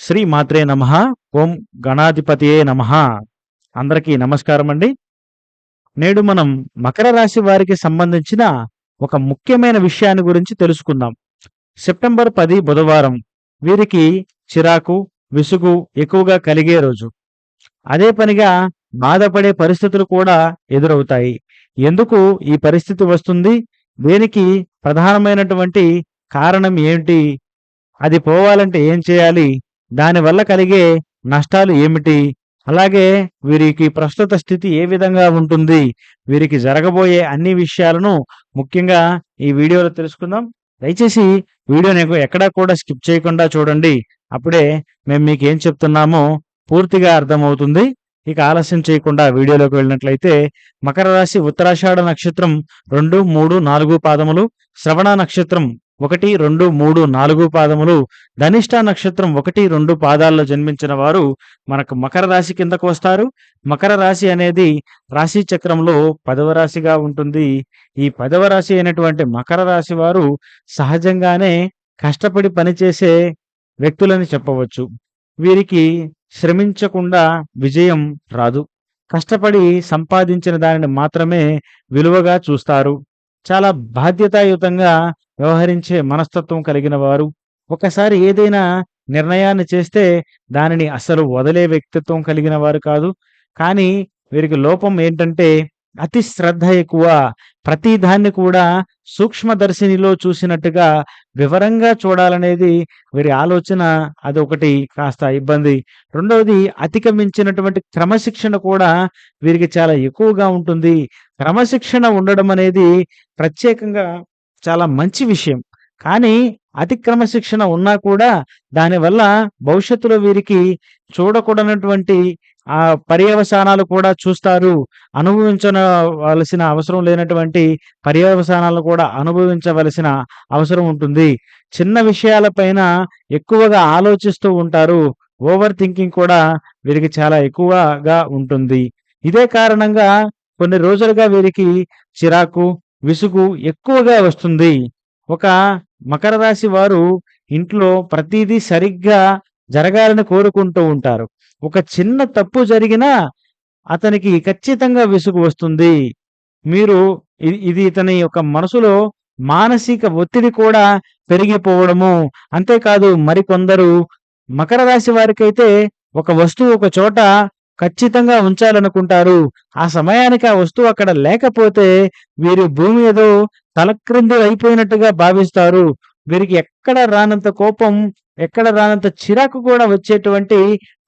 శ్రీ మాత్రే నమ. ఓం గణాధిపతియే నమ. అందరికీ నమస్కారం అండి నేడు మనం మకర రాశి వారికి సంబంధించిన ఒక ముఖ్యమైన విషయాన్ని గురించి తెలుసుకుందాం. సెప్టెంబర్ పది బుధవారం వీరికి చిరాకు విసుగు ఎక్కువగా కలిగే రోజు. అదే పనిగా బాధపడే పరిస్థితులు కూడా ఎదురవుతాయి. ఎందుకు ఈ పరిస్థితి వస్తుంది? దీనికి ప్రధానమైనటువంటి కారణం ఏంటి? అది పోవాలంటే ఏం చేయాలి? దానివల్ల కలిగే నష్టాలు ఏమిటి? అలాగే వీరికి ప్రస్తుత స్థితి ఏ విధంగా ఉంటుంది? వీరికి జరగబోయే అన్ని విషయాలను ముఖ్యంగా ఈ వీడియోలో తెలుసుకుందాం. దయచేసి వీడియో నీకు ఎక్కడా కూడా స్కిప్ చేయకుండా చూడండి. అప్పుడే మేము మీకు ఏం చెప్తున్నామో పూర్తిగా అర్థమవుతుంది. ఇక ఆలస్యం చేయకుండా వీడియోలోకి వెళ్ళినట్లయితే మకర రాశి ఉత్తరాషాఢ నక్షత్రం రెండు మూడు నాలుగు పాదములు శ్రవణ నక్షత్రం ఒకటి రెండు మూడు నాలుగు పాదములు. ధనిష్ట నక్షత్రం ఒకటి రెండు పాదాల్లో జన్మించిన వారు మనకు మకర రాశి కిందకు వస్తారు. మకర రాశి అనేది రాశి చక్రంలో పదవ రాశిగా ఉంటుంది. ఈ పదవ రాశి అయినటువంటి మకర రాశి వారు సహజంగానే కష్టపడి పనిచేసే వ్యక్తులని చెప్పవచ్చు. వీరికి శ్రమించకుండా విజయం రాదు. కష్టపడి సంపాదించిన దానిని మాత్రమే విలువగా చూస్తారు. చాలా బాధ్యతాయుతంగా వ్యవహరించే మనస్తత్వం కలిగిన వారు. ఒకసారి ఏదైనా నిర్ణయాన్ని చేస్తే దానిని అసలు వదిలే వ్యక్తిత్వం కలిగిన వారు కాదు. కానీ వీరికి లోపం ఏంటంటే అతి శ్రద్ధ ఎక్కువ. ప్రతిదాన్ని కూడా సూక్ష్మదర్శినిలో చూసినట్టుగా వివరంగా చూడాలనేది వీరి ఆలోచన. అది ఒకటి కాస్త ఇబ్బంది. రెండవది అతిక్రమించినటువంటి క్రమశిక్షణ కూడా వీరికి చాలా ఎక్కువగా ఉంటుంది. క్రమశిక్షణ ఉండడం అనేది ప్రత్యేకంగా చాలా మంచి విషయం. కానీ అతి క్రమశిక్షణ ఉన్నా కూడా దానివల్ల భవిష్యత్తులో వీరికి చూడకూడనటువంటి ఆ పర్యవసానాలు కూడా చూస్తారు. అనుభవించవలసిన అవసరం లేనటువంటి పర్యవసానాలు కూడా అనుభవించవలసిన అవసరం ఉంటుంది. చిన్న విషయాలపైన ఎక్కువగా ఆలోచిస్తూ ఉంటారు. ఓవర్ థింకింగ్ కూడా వీరికి చాలా ఎక్కువగా ఉంటుంది. ఇదే కారణంగా కొన్ని రోజులుగా వీరికి చిరాకు విసుగు ఎక్కువగా వస్తుంది. ఒక మకర రాశి వారు ఇంట్లో ప్రతిదీ సరిగ్గా జరగాలని కోరుకుంటూ ఉంటారు. ఒక చిన్న తప్పు జరిగినా అతనికి ఖచ్చితంగా విసుగు వస్తుంది. మీరు ఇది ఇతని యొక్క మనసులో మానసిక ఒత్తిడి కూడా పెరిగిపోవడము. అంతేకాదు మరికొందరు మకర రాశి వారికైతే ఒక వస్తువు ఒక చోట ఖచ్చితంగా ఉంచాలనుకుంటారు. ఆ సమయానికి ఆ వస్తువు అక్కడ లేకపోతే వీరు భూమి ఏదో తలక్రిందు అయిపోయినట్టుగా భావిస్తారు. వీరికి ఎక్కడ రానంత కోపం ఎక్కడ రానంత చిరాకు కూడా వచ్చేటువంటి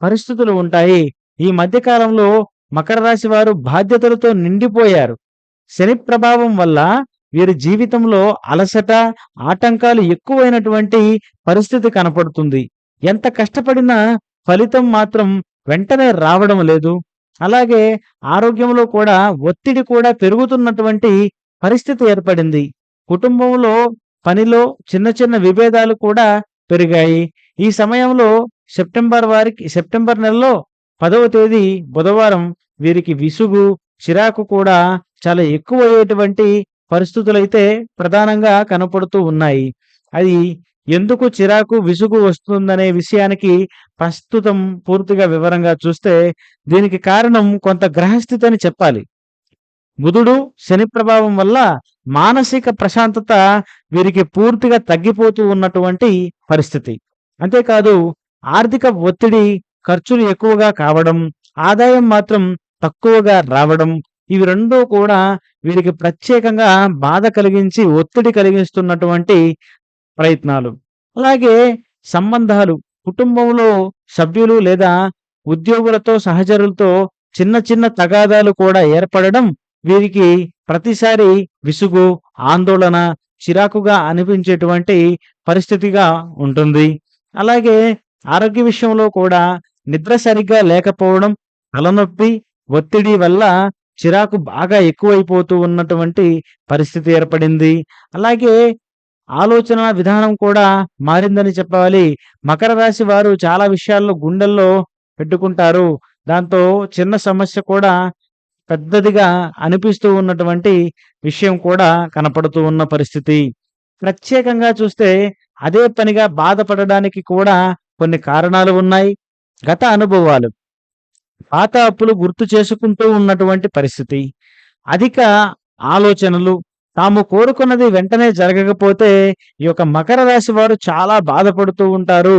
పరిస్థితులు ఉంటాయి. ఈ మధ్యకాలంలో మకర రాశి వారు బాధ్యతలతో నిండిపోయారు. శని ప్రభావం వల్ల వీరి జీవితంలో అలసట ఆటంకాలు ఎక్కువైనటువంటి పరిస్థితి కనపడుతుంది. ఎంత కష్టపడినా ఫలితం మాత్రం వెంటనే రావడం లేదు. అలాగే ఆరోగ్యంలో కూడా ఒత్తిడి కూడా పెరుగుతున్నటువంటి పరిస్థితి ఏర్పడింది. కుటుంబంలో పనిలో చిన్న చిన్న విభేదాలు కూడా పెరిగాయి. ఈ సమయంలో సెప్టెంబర్ వారికి సెప్టెంబర్ నెలలో పదవ తేదీ బుధవారం వీరికి విసుగు చిరాకు కూడా చాలా ఎక్కువ అయ్యేటువంటి పరిస్థితులైతే ప్రధానంగా కనపడుతూ ఉన్నాయి. అది ఎందుకు చిరాకు విసుగు వస్తుందనే విషయానికి ప్రస్తుతం పూర్తిగా వివరంగా చూస్తే దీనికి కారణం కొంత గ్రహస్థితి అని చెప్పాలి. బుధుడు శని ప్రభావం వల్ల మానసిక ప్రశాంతత వీరికి పూర్తిగా తగ్గిపోతూ ఉన్నటువంటి పరిస్థితి. అంతేకాదు ఆర్థిక ఒత్తిడి ఖర్చులు ఎక్కువగా కావడం ఆదాయం మాత్రం తక్కువగా రావడం ఇవి రెండూ కూడా వీరికి ప్రత్యేకంగా బాధ కలిగించి ఒత్తిడి కలిగిస్తున్నటువంటి ప్రయత్నాలు. అలాగే సంబంధాలు కుటుంబంలో సభ్యులు లేదా ఉద్యోగులతో సహచరులతో చిన్న చిన్న తగాదాలు కూడా ఏర్పడడం వీరికి ప్రతిసారి విసుగు ఆందోళన చిరాకుగా అనిపించేటువంటి పరిస్థితిగా ఉంటుంది. అలాగే ఆరోగ్య విషయంలో కూడా నిద్ర సరిగ్గా లేకపోవడం తలనొప్పి ఒత్తిడి వల్ల చిరాకు బాగా ఎక్కువైపోతూ ఉన్నటువంటి పరిస్థితి ఏర్పడింది. అలాగే ఆలోచన విధానం కూడా మారిందని చెప్పాలి మకర రాశి వారు చాలా విషయాల్లో గుండెల్లో పెట్టుకుంటారు దాంతో చిన్న సమస్య కూడా పెద్దదిగా అనిపిస్తూ ఉన్నటువంటి విషయం కూడా కనపడుతూ ఉన్న పరిస్థితి ప్రత్యేకంగా చూస్తే అదే పనిగా బాధపడడానికి కూడా కొన్ని కారణాలు ఉన్నాయి. గత అనుభవాలు. పాత అప్పులు గుర్తు చేసుకుంటూ ఉన్నటువంటి పరిస్థితి. అధిక ఆలోచనలు. తాము కోరుకున్నది వెంటనే జరగకపోతే ఈ యొక్క మకర రాశి వారు చాలా బాధపడుతూ ఉంటారు.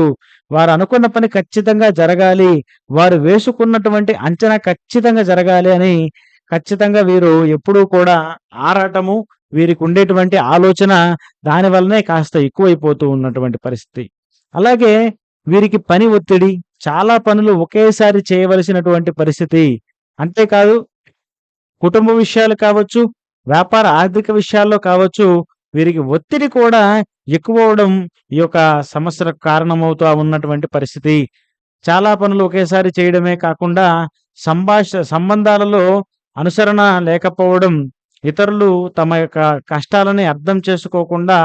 వారు అనుకున్న పని ఖచ్చితంగా జరగాలి. వారు వేసుకున్నటువంటి అంచనా ఖచ్చితంగా జరగాలి అని ఖచ్చితంగా వీరు ఎప్పుడూ కూడా ఆరాటము, వీరికి ఉండేటువంటి ఆలోచన దాని వల్లనే కాస్త ఎక్కువైపోతూ ఉన్నటువంటి పరిస్థితి. అలాగే వీరికి పని ఒత్తిడి. చాలా పనులు ఒకేసారి చేయవలసినటువంటి పరిస్థితి. అంతేకాదు కుటుంబ విషయాలు కావచ్చు, వ్యాపార ఆర్థిక విషయాల్లో కావచ్చు, వీరికి ఒత్తిడి కూడా ఎక్కువవ్వడం ఈ యొక్క సమస్యలకు కారణమవుతూ ఉన్నటువంటి పరిస్థితి. చాలా పనులు ఒకేసారి చేయడమే కాకుండా సంభాష సంబంధాలలో అనుసరణ లేకపోవడం, ఇతరులు తమ యొక్క కష్టాలని అర్థం చేసుకోకుండా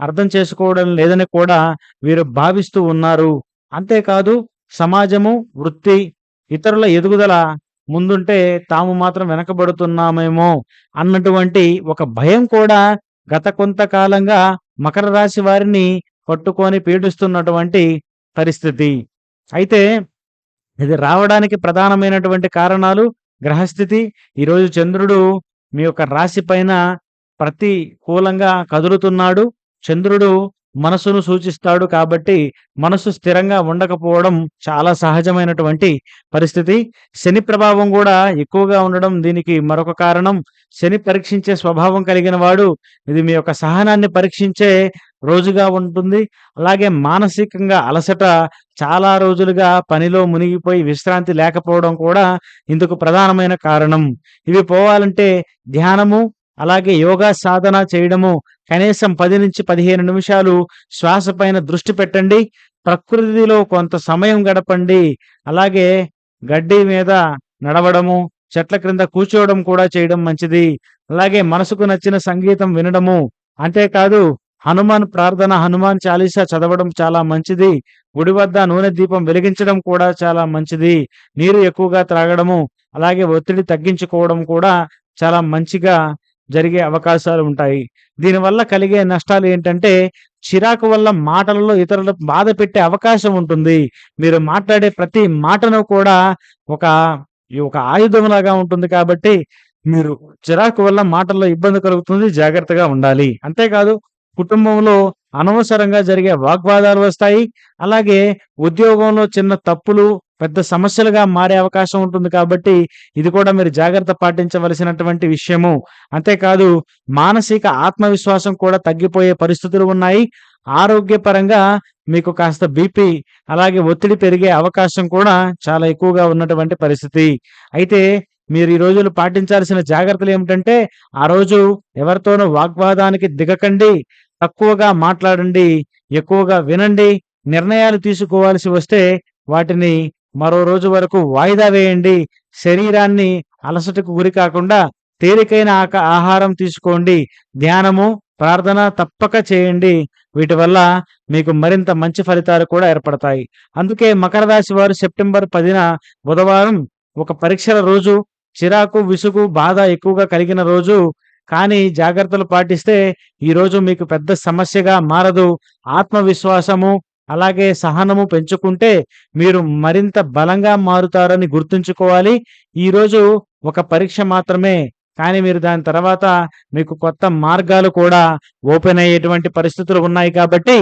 అర్థం చేసుకోవడం లేదని కూడా వీరు భావిస్తూ ఉన్నారు. అంతేకాదు సమాజము, వృత్తి, ఇతరుల ఎదుగుదల ముందుంటే తాము మాత్రం వెనకబడుతున్నామేమో అన్నటువంటి ఒక భయం కూడా గత కొంతకాలంగా మకర రాశి వారిని పట్టుకొని పీడిస్తున్నటువంటి పరిస్థితి. అయితే ఇది రావడానికి ప్రధానమైనటువంటి కారణాలు గ్రహస్థితి. ఈరోజు చంద్రుడు మీ యొక్క రాశి పైన ప్రతికూలంగా కదులుతున్నాడు. చంద్రుడు మనసును సూచిస్తాడు కాబట్టి మనసు స్థిరంగా ఉండకపోవడం చాలా సహజమైనటువంటి పరిస్థితి. శని ప్రభావం కూడా ఎక్కువగా ఉండడం దీనికి మరొక కారణం. శని పరీక్షించే స్వభావం కలిగిన వాడు. ఇది మీ యొక్క సహనాన్ని పరీక్షించే రోజుగా ఉంటుంది. అలాగే మానసికంగా అలసట చాలా రోజులుగా పనిలో మునిగిపోయి విశ్రాంతి లేకపోవడం కూడా ఇందుకు ప్రధానమైన కారణం. ఇవి పోవాలంటే ధ్యానము, అలాగే యోగా సాధన చేయడము, కనీసం 10-15 నిమిషాలు శ్వాస పైన దృష్టి పెట్టండి. ప్రకృతిలో కొంత సమయం గడపండి. అలాగే గడ్డి మీద నడవడము, చెట్ల క్రింద కూర్చోవడం కూడా చేయడం మంచిది. అలాగే మనసుకు నచ్చిన సంగీతం వినడము. అంతేకాదు హనుమాన్ ప్రార్థన, హనుమాన్ చాలీసా చదవడం చాలా మంచిది. గుడి వద్ద నూనె దీపం వెలిగించడం కూడా చాలా మంచిది. నీరు ఎక్కువగా త్రాగడము, అలాగే ఒత్తిడి తగ్గించుకోవడం కూడా చాలా మంచిగా జరిగే అవకాశాలు ఉంటాయి. దీనివల్ల కలిగే నష్టాలు ఏంటంటే చిరాకు వల్ల మాటలలో ఇతరులకు బాధ పెట్టే అవకాశం ఉంటుంది. మీరు మాట్లాడే ప్రతి మాటను కూడా ఒక ఒక ఆయుధంలాగా ఉంటుంది కాబట్టి మీరు చిరాకు వల్ల మాటల్లో ఇబ్బంది కలుగుతుంది. జాగ్రత్తగా ఉండాలి. అంతేకాదు కుటుంబంలో అనవసరంగా జరిగే వాగ్వాదాలు వస్తాయి. అలాగే ఉద్యోగంలో చిన్న తప్పులు పెద్ద సమస్యలుగా మారే అవకాశం ఉంటుంది కాబట్టి ఇది కూడా మీరు జాగ్రత్త పాటించవలసినటువంటి విషయము. అంతేకాదు మానసిక ఆత్మవిశ్వాసం కూడా తగ్గిపోయే పరిస్థితులు ఉన్నాయి. ఆరోగ్యపరంగా మీకు కాస్త బీపీ అలాగే ఒత్తిడి పెరిగే అవకాశం కూడా చాలా ఎక్కువగా ఉన్నటువంటి పరిస్థితి. అయితే మీరు ఈ రోజులు పాటించాల్సిన జాగ్రత్తలు ఏమిటంటే ఆ రోజు ఎవరితోనూ వాగ్వాదానికి దిగకండి. తక్కువగా మాట్లాడండి. ఎక్కువగా వినండి. నిర్ణయాలు తీసుకోవాల్సి వస్తే వాటిని మరో రోజు వరకు వాయిదా వేయండి. శరీరాన్ని అలసటకు గురి కాకుండా తేలికైన ఆక ఆహారం తీసుకోండి. ధ్యానము, ప్రార్థన తప్పక చేయండి. వీటి వల్ల మీకు మరింత మంచి ఫలితాలు కూడా ఏర్పడతాయి. అందుకే మకర రాశి వారు సెప్టెంబర్ 10న బుధవారం ఒక పరీక్షల రోజు. చిరాకు, విసుగు, బాధ ఎక్కువగా కలిగిన రోజు. కానీ జాగ్రత్తలు పాటిస్తే ఈరోజు మీకు పెద్ద సమస్యగా మారదు. ఆత్మవిశ్వాసము, అలాగే సహనము పెంచుకుంటే మీరు మరింత బలంగా మారుతారని గుర్తుంచుకోవాలి. ఈరోజు ఒక పరీక్ష మాత్రమే. కానీ మీరు దాని తర్వాత మీకు కొత్త మార్గాలు కూడా ఓపెన్ అయ్యేటువంటి పరిస్థితులు ఉన్నాయి కాబట్టి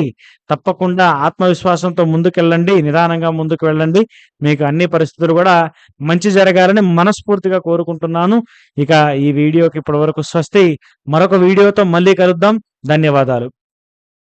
తప్పకుండా ఆత్మవిశ్వాసంతో ముందుకెళ్ళండి. నిదానంగా ముందుకు వెళ్ళండి. మీకు అన్ని పరిస్థితులు కూడా మంచి జరగాలని మనస్ఫూర్తిగా కోరుకుంటున్నాను. ఇక ఈ వీడియోకి ఇప్పటి వరకు స్వస్తి. మరొక వీడియోతో మళ్ళీ కలుద్దాం. ధన్యవాదాలు.